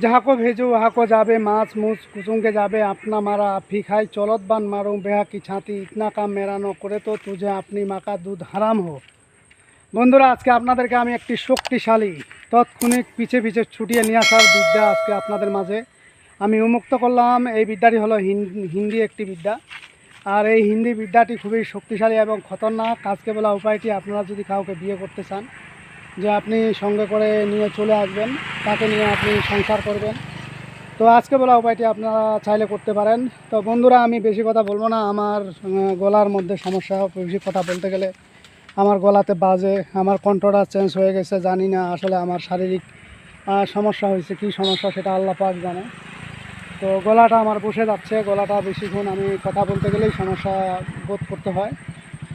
যাহাকো ভেজো ওহাকো যাবে, মাছ মুছ, কুসুমকে যাবে, আপনা মারা আফি খাই, চলত বান মারুং বেহা কি ছাতি, ইতনা কাম মেরানো করে তো তুঝে আপনি মাকা দুধ হারাম হো। বন্ধুরা, আজকে আপনাদেরকে আমি একটি শক্তিশালী, তৎক্ষণিক, পিছে পিছে ছুটিয়ে নিয়ে আসার বিদ্যা আজকে আপনাদের মাঝে। আমি উন্মুক্ত করলাম, এই বিদ্যাটি হলো হিন্দি একটি বিদ্যা। আর এই হিন্দি বিদ্যাটি খুবই শক্তিশালী এবং খতরনাক। আজকে বলা উপায়টি আপনারা যদি কাউকে বিয়ে করতে চান যে আপনি সঙ্গে করে নিয়ে চলে আসবেন, তাকে নিয়ে আপনি সংসার করবেন। তো আজকে বলা উপায়টি আপনারা চাইলে করতে পারেন। তো বন্ধুরা, আমি বেশি কথা বলব না। আমার গলার মধ্যে সমস্যা, বেশি কথা বলতে গেলে আমার গলাতে বাজে, আমার কণ্ঠটা চেঞ্জ হয়ে গেছে, জানি না আসলে আমার শারীরিক সমস্যা হয়েছে, কি সমস্যা সেটা আল্লাহ পাক জানে। তো গলাটা আমার বসে যাচ্ছে, গলাটা বেশিক্ষণ আমি কথা বলতে গেলেই সমস্যা বোধ করতে হয়।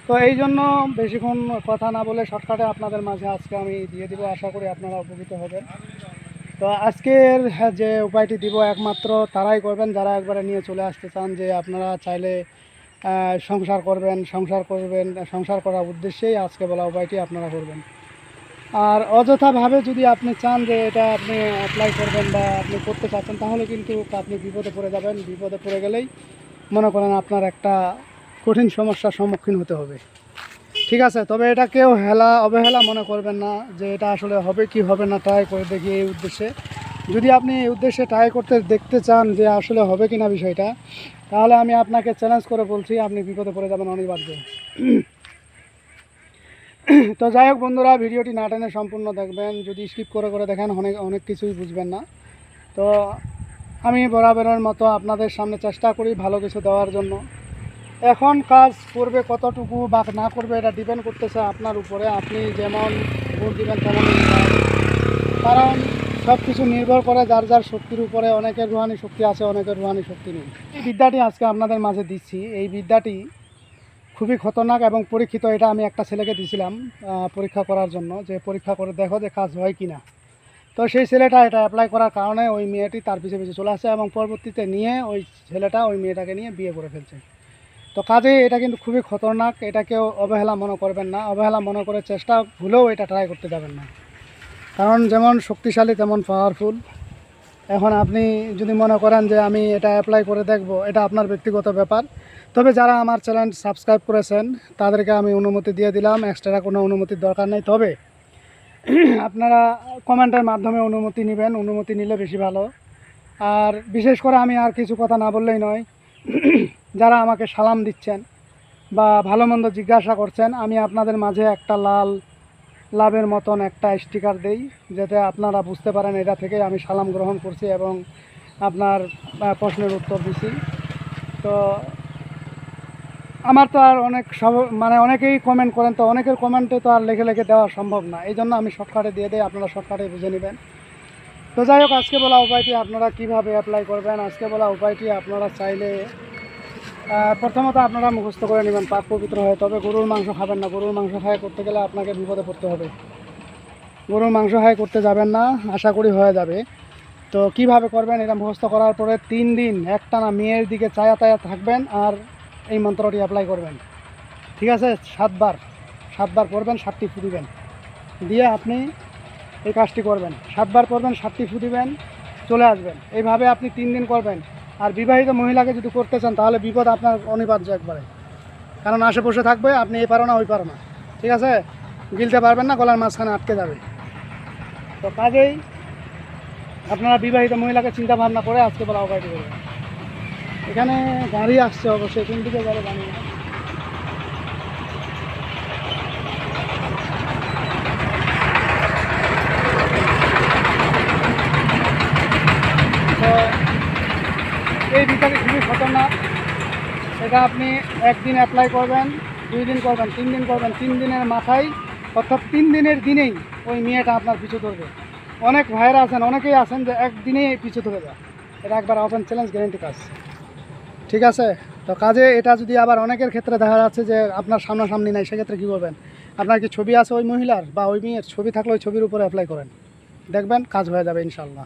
তো এই জন্য বেশিক্ষণ কথা না বলে শর্টকাটে আপনাদের মাঝে আজকে আমি দিয়ে দিব। আশা করি আপনারা উপকৃত হবেন। তো আজকের যে উপায়টি দিব একমাত্র তারাই করবেন। যারা একবারে নিয়ে চলে আসতে চান যে আপনারা চাইলে সংসার করবেন সংসার করবেন, সংসার করার উদ্দেশ্যেই আজকে বলা উপায়টি আপনারা করবেন। আর অযথাভাবে যদি আপনি চান যে এটা আপনি অ্যাপ্লাই করবেন বা আপনি করতে চাচ্ছেন, তাহলে কিন্তু আপনি বিপদে পড়ে যাবেন। বিপদে পড়ে গেলেই মনে করেন আপনার একটা কঠিন সমস্যার সম্মুখীন হতে হবে। ঠিক আছে, তবে এটা কেউ হেলা, অবহেলা মনে করবেন না যে এটা আসলে হবে কি হবে না ট্রাই করে দেখি এই উদ্দেশ্যে। যদি আপনি এই উদ্দেশ্যে ট্রাই করতে দেখতে চান যে আসলে হবে কি না বিষয়টা, তাহলে আমি আপনাকে চ্যালেঞ্জ করে বলছি, আপনি বিপদে পড়ে যাবেন অনিবার্য। তো যাই হোক বন্ধুরা, ভিডিওটি না টেনে সম্পূর্ণ দেখবেন। যদি স্কিপ করে করে দেখেন, অনেক অনেক কিছুই বুঝবেন না। তো আমি বরাবরের মতো আপনাদের সামনে চেষ্টা করি ভালো কিছু দেওয়ার জন্য। এখন কাজ করবে কতটুকু বা না করবে এটা ডিপেন্ড করতেছে আপনার উপরে। আপনি যেমন ভোট দিবেন তেমনই কাজ। কারণ সব কিছু নির্ভর করে যার যার শক্তির উপরে অনেকের রুহানি শক্তি আছে, অনেকের রুহানি শক্তি নেই। এই বিদ্যাটি আজকে আপনাদের মাঝে দিচ্ছি। এই বিদ্যাটি খুবই খতরনাক এবং পরীক্ষিত, এটা আমি একটা ছেলেকে দিয়েছিলাম পরীক্ষা করার জন্য যে পরীক্ষা করে দেখো যে কাজ হয় কি না তো সেই ছেলেটা এটা অ্যাপ্লাই করার কারণে ওই মেয়েটি তার পিছে পিছে চলে আসে এবং পরবর্তীতে নিয়ে ওই ছেলেটা ওই মেয়েটাকে নিয়ে বিয়ে করে ফেলছে। তো কাজে এটা কিন্তু খুবই খতরনাক এটা কেউ অবহেলা মনে করবেন না, অবহেলা মনে করে চেষ্টা ভুলেও এটা ট্রাই করতে যাবেন না। কারণ যেমন শক্তিশালী তেমন পাওয়ারফুল এখন আপনি যদি মনে করেন যে আমি এটা অ্যাপ্লাই করে দেখব, এটা আপনার ব্যক্তিগত ব্যাপার। তবে যারা আমার চ্যানেল সাবস্ক্রাইব করেছেন, তাদেরকে আমি অনুমতি দিয়ে দিলাম এক্সট্রা কোনো অনুমতির দরকার নেই। তবে আপনারা কমেন্টের মাধ্যমে অনুমতি নেবেন, অনুমতি নিলে বেশি ভালো। আর বিশেষ করে আমি আর কিছু কথা না বললেই নয়। যারা আমাকে সালাম দিচ্ছেন বা ভালো মন্দ জিজ্ঞাসা করছেন, আমি আপনাদের মাঝে একটা লাল লাভের মতন একটা স্টিকার দেই, যাতে আপনারা বুঝতে পারেন এটা থেকে আমি সালাম গ্রহণ করছি এবং আপনার প্রশ্নের উত্তর দিছি। তো আমার তো আর অনেক সব মানে অনেকেই কমেন্ট করেন, তো অনেকের কমেন্টে তো আর লেখে লেখে দেওয়া সম্ভব না। এই জন্য আমি শর্টকাটে দিয়ে দিই, আপনারা শর্টকাটে বুঝে নেবেন। তো যাই হোক, আজকে বলা উপায়টি আপনারা কীভাবে অ্যাপ্লাই করবেন, আজকে বলা উপায়টি আপনারা চাইলে প্রথমত আপনারা মুখস্থ করে নেবেন পাক পবিত্র হয়ে, তবে গরুর মাংস খাবেন না। গরুর মাংস খায় করতে গেলে আপনাকে বিপদে পড়তে হবে। গরুর মাংস খায় করতে যাবেন না, আশা করি হয়ে যাবে। তো কীভাবে করবেন এটা মুখস্থ করার পরে তিন দিন একটানা মেয়ের দিকে চায়া তায়া থাকবেন আর এই মন্ত্রটি অ্যাপ্লাই করবেন। ঠিক আছে? সাতবার সাতবার করবেন সাতটি ফু দিবেন দিয়ে আপনি এই কাজটি করবেন। সাতবার করবেন সাতটি ফু দিবেন চলে আসবেন। এইভাবে আপনি তিন দিন করবেন। আর বিবাহিত মহিলাকে যদি করতে চান, তাহলে বিপদ আপনার অনিবার্য একবারে। কারণ আশেপাশে থাকবে, আপনি এই পারো না, ওই পারো না। ঠিক আছে? গিলতে পারবেন না, গলার মাঝখানে আটকে যাবে। তো কাজেই আপনারা বিবাহিত মহিলাকে চিন্তা ভাবনা করে আজকে বলা অবাইটি করবেন এখানে গাড়ি আসছে অবশ্যই, কোন দিকে যাবে তো এই খতরনাক এটা আপনি একদিন অ্যাপ্লাই করবেন, দুই দিন করবেন, তিন দিন করবেন, তিন দিনের মাথায়, অর্থাৎ তিন দিনের দিনেই ওই মেয়েটা আপনার পিছু ধরবে। অনেক ভাইয়েরা আছেন, অনেকেই আছেন যে একদিনেই পিছু ধরে যায়। এটা একবার ওপেন চ্যালেঞ্জ গ্যারেন্টি কাজ। ঠিক আছে? তো কাজে এটা যদি আবার অনেকের ক্ষেত্রে দেখা যাচ্ছে যে আপনার সামনাসামনি নাই, সেক্ষেত্রে কী করবেন? আপনার কি ছবি আছে ওই মহিলার? বা ওই মেয়ের ছবি থাকলে ওই ছবির উপরে অ্যাপ্লাই করেন। দেখবেন কাজ হয়ে যাবে ইনশাল্লাহ